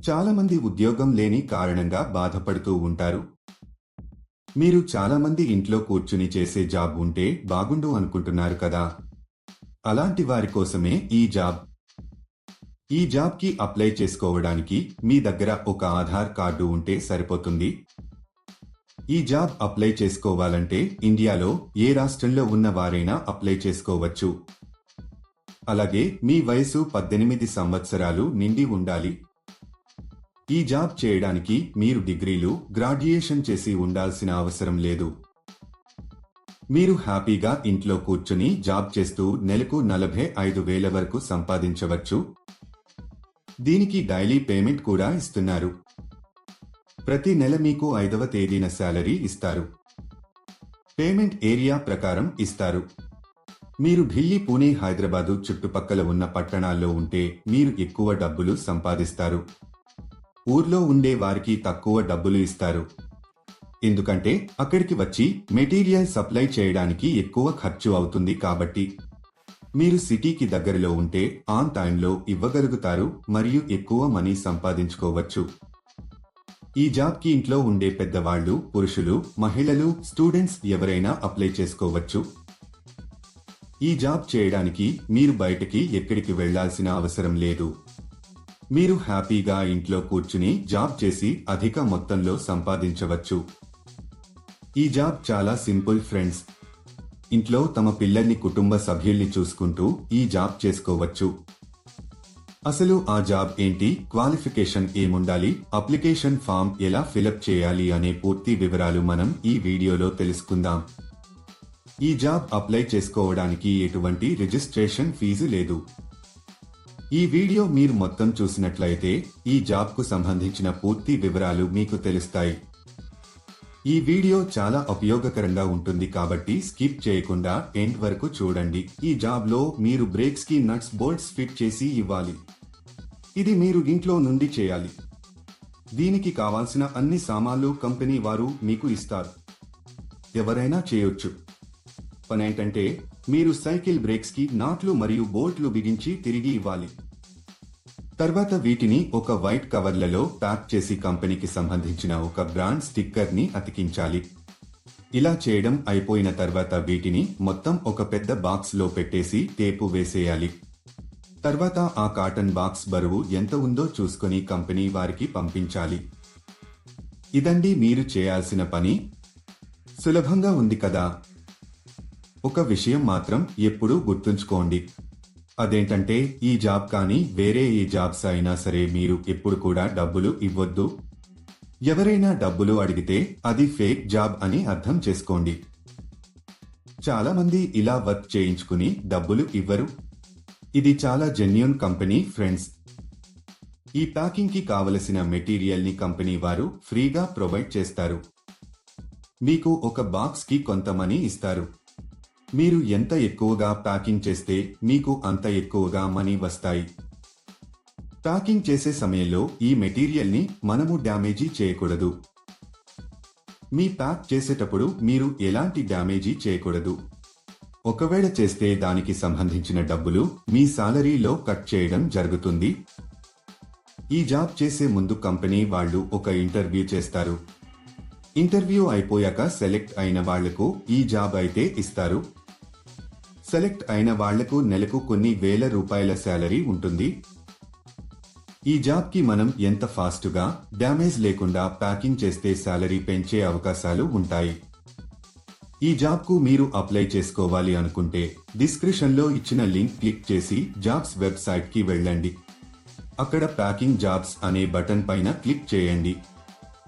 చాలామంది ఉద్యోగం లేని కారణంగా బాధపడుతూ ఉంటారు. మీరు చాలామంది ఇంట్లో కూర్చుని చేసే జాబ్ ఉంటే బాగుండు అనుకుంటున్నారు కదా? అలాంటి వారి కోసమే ఈ జాబ్. ఈ జాబ్కి అప్లై చేసుకోవడానికి మీ దగ్గర ఒక ఆధార్ కార్డు ఉంటే సరిపోతుంది. ఈ జాబ్ అప్లై చేసుకోవాలంటే ఇండియాలో ఏ రాష్ట్రంలో ఉన్న వారైనా అప్లై చేసుకోవచ్చు. అలాగే మీ వయసు పద్దెనిమిది సంవత్సరాలు నిండి ఉండాలి. ఈ జాబ్ చేయడానికి మీరు డిగ్రీలు గ్రాడ్యుయేషన్ చేసి ఉండాల్సిన అవసరం లేదు. మీరు హ్యాపీగా ఇంట్లో కూర్చుని జాబ్ చేస్తూ నెలకు నలభై ఐదు వేల వరకు సంపాదించవచ్చు. దీనికి డైలీ పేమెంట్ కూడా ఇస్తున్నారు. ప్రతి నెల మీకు ఐదవ తేదీన శాలరీ ఇస్తారు. పేమెంట్ ఏరియా ప్రకారం ఇస్తారు. మీరు ఢిల్లీ పూణే హైదరాబాదు చుట్టుపక్కల ఉన్న పట్టణాల్లో ఉంటే మీరు ఎక్కువ డబ్బులు సంపాదిస్తారు. ఊర్లో ఉండే వారికి తక్కువ డబ్బులు ఇస్తారు. ఎందుకంటే అక్కడికి వచ్చి మెటీరియల్ సప్లై చేయడానికి ఎక్కువ ఖర్చు అవుతుంది కాబట్టి. మీరు సిటీకి దగ్గరలో ఉంటే ఆన్ టైంలో ఇవ్వగలుగుతారు మరియు ఎక్కువ మనీ సంపాదించుకోవచ్చు. ఈ జాబ్కి ఇంట్లో ఉండే పెద్దవాళ్ళు పురుషులు మహిళలు స్టూడెంట్స్ ఎవరైనా అప్లై చేసుకోవచ్చు. ఈ జాబ్ చేయడానికి మీరు బయటకి ఎక్కడికి వెళ్ళాల్సిన అవసరం లేదు. మీరు హ్యాపీగా ఇంట్లో కూర్చుని జాబ్ చేసి అధిక మొత్తంలో సంపాదించవచ్చు. ఈ జాబ్ చాలా సింపుల్ ఫ్రెండ్స్. ఇంట్లో తమ పిల్లల్ని కుటుంబ సభ్యుల్ని చూసుకుంటూ ఈ జాబ్ చేసుకోవచ్చు. అసలు ఆ జాబ్ ఏంటి? క్వాలిఫికేషన్ ఏముండాలి? అప్లికేషన్ ఫామ్ ఎలా ఫిలప్ చేయాలి అనే పూర్తి వివరాలు మనం ఈ వీడియోలో తెలుసుకుందాం. ఈ జాబ్ అప్లై చేసుకోవడానికి ఎటువంటి రిజిస్ట్రేషన్ ఫీజు లేదు. ఈ వీడియో మీరు మొత్తం చూసినట్లయితే ఈ జాబ్కు సంబంధించిన పూర్తి వివరాలు మీకు తెలుస్తాయి. ఈ వీడియో చాలా ఉపయోగకరంగా ఉంటుంది కాబట్టి స్కిప్ చేయకుండా ఎండ్ వరకు చూడండి. ఈ జాబ్లో మీరు బ్రేక్స్కి నట్స్ బోల్ట్స్ ఫిట్ చేసి ఇవ్వాలి. ఇది మీరు ఇంట్లో నుండి చేయాలి. దీనికి కావాల్సిన అన్ని సామాన్లు కంపెనీ వారు మీకు ఇస్తారు. ఎవరైనా చేయొచ్చు. పనేంటంటే మీరు సైకిల్ బ్రేక్స్కి నాట్లు మరియు బోల్ట్లు బిగించి తిరిగి ఇవ్వాలి. తర్వాత వీటిని ఒక వైట్ కవర్లలో ప్యాక్ చేసి కంపెనీకి సంబంధించిన ఒక బ్రాండ్ స్టిక్కర్ని అతికించాలి. ఇలా చేయడం అయిపోయిన తర్వాత వీటిని మొత్తం ఒక పెద్ద బాక్స్లో పెట్టేసి టేపు వేసేయాలి. తర్వాత ఆ కాటన్ బాక్స్ బరువు ఎంత ఉందో చూసుకొని కంపెనీ వారికి పంపించాలి. ఇదండి మీరు చేయాల్సిన పని. సులభంగా ఉంది కదా. ఒక విషయం మాత్రం ఎప్పుడూ గుర్తుంచుకోండి. అదేంటంటే ఈ జాబ్ కానీ వేరే ఏ జాబ్స్ అయినా సరే మీరు ఎప్పుడు కూడా డబ్బులు ఇవ్వద్దు. ఎవరైనా డబ్బులు అడిగితే అది ఫేక్ జాబ్ అని అర్థం చేసుకోండి. చాలా మంది ఇలా వర్క్ చేయించుకుని డబ్బులు ఇవ్వరు. ఇది చాలా జెన్యున్ కంపెనీ ఫ్రెండ్స్. ఈ ప్యాకింగ్కి కావలసిన మెటీరియల్ని కంపెనీ వారు ఫ్రీగా ప్రొవైడ్ చేస్తారు. మీకు ఒక బాక్స్కి కొంత మనీ ఇస్తారు. మీరు ఎంత ఎక్కువగా ప్యాకింగ్ చేస్తే మీకు అంత ఎక్కువగా మనీ వస్తాయి. ప్యాకింగ్ చేసే సమయంలో ఈ మెటీరియల్ని మనము డ్యామేజీ చేయకూడదు. మీ ప్యాక్ చేసేటప్పుడు మీరు ఎలాంటి డ్యామేజీ చేయకూడదు. ఒకవేళ చేస్తే దానికి సంబంధించిన డబ్బులు మీ సాలరీలో కట్ చేయడం జరుగుతుంది. ఈ జాబ్ చేసే ముందు కంపెనీ వాళ్ళు ఒక ఇంటర్వ్యూ చేస్తారు. ఇంటర్వ్యూ అయిపోయాక సెలెక్ట్ అయిన వాళ్ళకు ఈ జాబ్ అయితే ఇస్తారు. సెలెక్ట్ అయిన వాళ్ళకు నెలకు కొన్ని వేల రూపాయల శాలరీ ఉంటుంది. ఈ జాబ్కి మనం ఎంత ఫాస్ట్గా డ్యామేజ్ లేకుండా ప్యాకింగ్ చేస్తే శాలరీ పెంచే అవకాశాలు ఉంటాయి. ఈ జాబ్కు మీరు అప్లై చేసుకోవాలి అనుకుంటే డిస్క్రిప్షన్లో ఇచ్చిన లింక్ క్లిక్ చేసి జాబ్స్ వెబ్సైట్కి వెళ్ళండి. అక్కడ ప్యాకింగ్ జాబ్స్ అనే బటన్ పైన క్లిక్ చేయండి.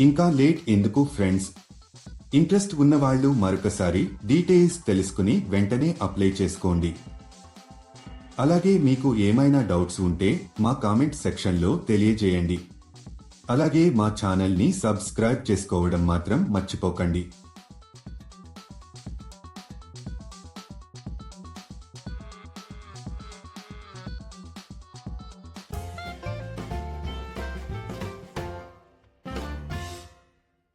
ఇంకా లేట్ ఎందుకు ఫ్రెండ్స్? ఇంట్రెస్ట్ ఉన్నవాళ్ళు మరొకసారి డీటెయిల్స్ తెలుసుకుని వెంటనే అప్లై చేసుకోండి. అలాగే మీకు ఏమైనా డౌట్స్ ఉంటే మా కామెంట్ సెక్షన్లో తెలియజేయండి. అలాగే మా ఛానల్ని సబ్స్క్రైబ్ చేసుకోవడం మాత్రం మర్చిపోకండి.